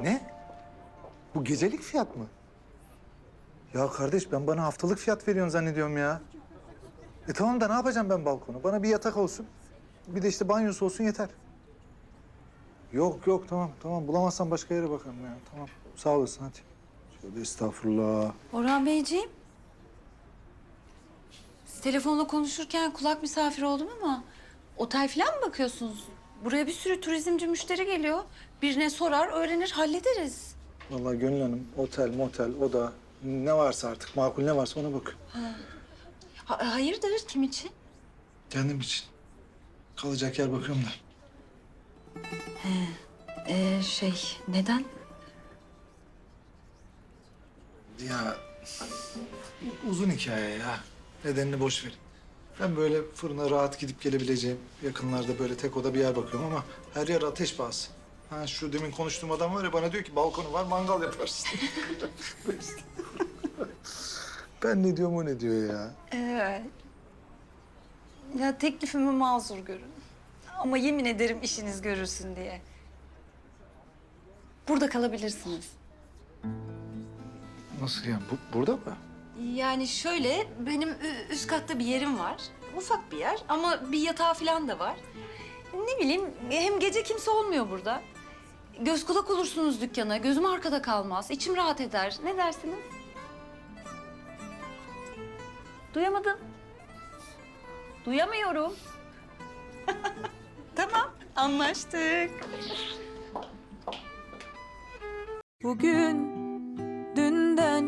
Ne? Bu gecelik fiyat mı? Ya kardeş ben bana haftalık fiyat veriyorsun zannediyorum ya. E tamam da ne yapacağım ben balkonu? Bana bir yatak olsun. Bir de işte banyosu olsun yeter. Yok yok tamam tamam bulamazsam başka yere bakarım ya. Tamam sağ olasın hadi. Şöyle estağfurullah. Orhan Beyciğim. Siz telefonla konuşurken kulak misafiri oldum ama otel falan mı bakıyorsunuz? Buraya bir sürü turizmci müşteri geliyor. Birine sorar, öğrenir, hallederiz. Vallahi Gönül Hanım otel motel oda ne varsa artık makul ne varsa ona bak. Ha- hayırdır, kim için? Kendim için. Kalacak yer bakıyorum da. Ee, şey, neden? Ya uzun hikaye ya. Nedenini boş verin. Ben böyle fırına rahat gidip gelebileceğim yakınlarda böyle tek oda bir yer bakıyorum ama her yer ateş pahası. Ha şu demin konuştuğum adam var ya bana diyor ki balkonu var mangal yaparsın. ben ne diyorum o ne diyor ya. Evet. Ya teklifimi mazur görün. Ama yemin ederim işiniz görürsün diye. Burada kalabilirsiniz. Nasıl yani bu, burada mı? Yani şöyle, benim ü- üst katta bir yerim var. Ufak bir yer ama bir yatağı falan da var. Ne bileyim, hem gece kimse olmuyor burada. Göz kulak olursunuz dükkana, gözüm arkada kalmaz, içim rahat eder. Ne dersiniz? Duyamadım. Duyamıyorum. tamam, anlaştık. Bugün